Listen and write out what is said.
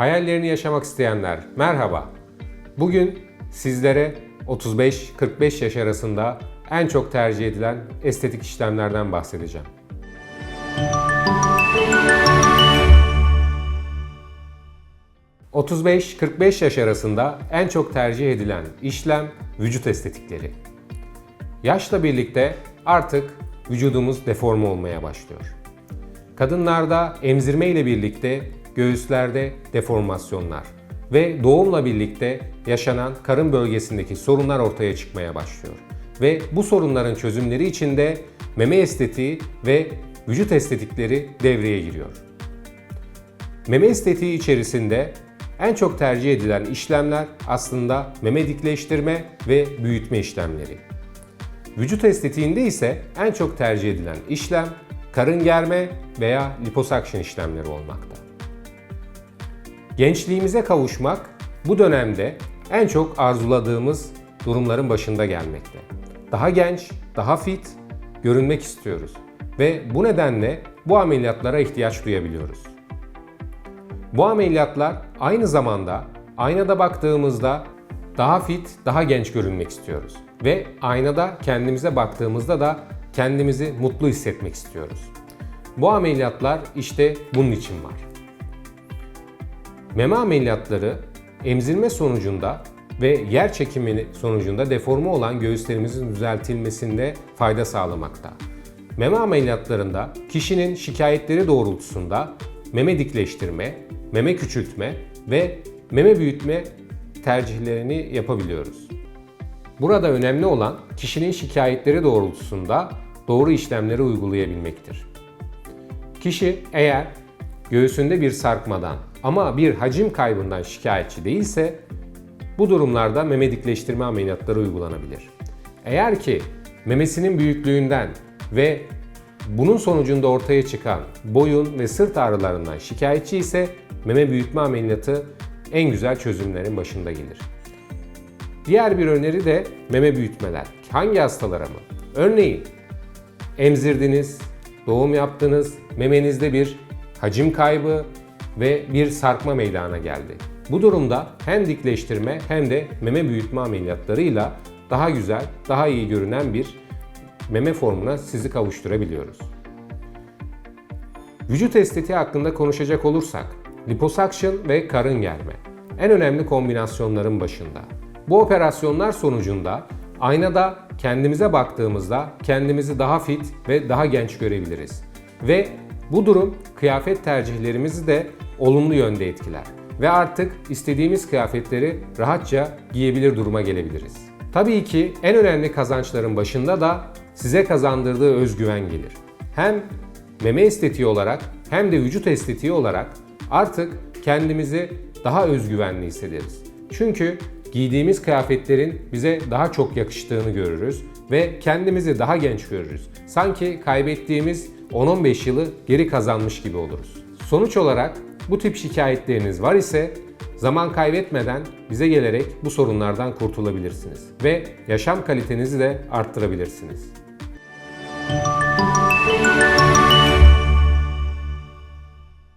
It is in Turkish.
Hayallerini yaşamak isteyenler merhaba. Bugün sizlere 35-45 yaş arasında en çok tercih edilen estetik işlemlerden bahsedeceğim. ...35-45 yaş arasında en çok tercih edilen işlem vücut estetikleri. Yaşla birlikte artık vücudumuz deforme olmaya başlıyor. Kadınlarda emzirme ile birlikte göğüslerde deformasyonlar ve doğumla birlikte yaşanan karın bölgesindeki sorunlar ortaya çıkmaya başlıyor. Ve bu sorunların çözümleri için de meme estetiği ve vücut estetikleri devreye giriyor. Meme estetiği içerisinde en çok tercih edilen işlemler aslında meme dikleştirme ve büyütme işlemleri. Vücut estetiğinde ise en çok tercih edilen işlem karın germe veya liposuction işlemleri olmakta. Gençliğimize kavuşmak bu dönemde en çok arzuladığımız durumların başında gelmekte. Daha genç, daha fit görünmek istiyoruz ve bu nedenle bu ameliyatlara ihtiyaç duyabiliyoruz. Bu ameliyatlar aynı zamanda aynada baktığımızda daha fit, daha genç görünmek istiyoruz. Ve aynada kendimize baktığımızda da kendimizi mutlu hissetmek istiyoruz. Bu ameliyatlar işte bunun için var. Meme ameliyatları emzirme sonucunda ve yer çekimi sonucunda deforme olan göğüslerimizin düzeltilmesinde fayda sağlamakta. Meme ameliyatlarında kişinin şikayetleri doğrultusunda meme dikleştirme, meme küçültme ve meme büyütme tercihlerini yapabiliyoruz. Burada önemli olan kişinin şikayetleri doğrultusunda doğru işlemleri uygulayabilmektir. Kişi eğer göğsünde bir sarkmadan ama bir hacim kaybından şikayetçi değilse bu durumlarda meme dikleştirme ameliyatları uygulanabilir. Eğer ki memesinin büyüklüğünden ve bunun sonucunda ortaya çıkan boyun ve sırt ağrılarından şikayetçi ise meme büyütme ameliyatı en güzel çözümlerin başında gelir. Diğer bir öneri de meme büyütmeler. Hangi hastalara mı? Örneğin emzirdiniz, doğum yaptınız, memenizde bir hacim kaybı ve bir sarkma meydana geldi. Bu durumda hem dikleştirme hem de meme büyütme ameliyatlarıyla daha güzel, daha iyi görünen bir meme formuna sizi kavuşturabiliyoruz. Vücut estetiği hakkında konuşacak olursak, liposuction ve karın germe en önemli kombinasyonların başında. Bu operasyonlar sonucunda aynada kendimize baktığımızda kendimizi daha fit ve daha genç görebiliriz. Ve bu durum kıyafet tercihlerimizi de olumlu yönde etkiler ve artık istediğimiz kıyafetleri rahatça giyebilir duruma gelebiliriz. Tabii ki en önemli kazançların başında da size kazandırdığı özgüven gelir. Hem meme estetiği olarak hem de vücut estetiği olarak artık kendimizi daha özgüvenli hissederiz. Çünkü giydiğimiz kıyafetlerin bize daha çok yakıştığını görürüz ve kendimizi daha genç görürüz. Sanki kaybettiğimiz 10-15 yılı geri kazanmış gibi oluruz. Sonuç olarak bu tip şikayetleriniz var ise zaman kaybetmeden bize gelerek bu sorunlardan kurtulabilirsiniz ve yaşam kalitenizi de arttırabilirsiniz.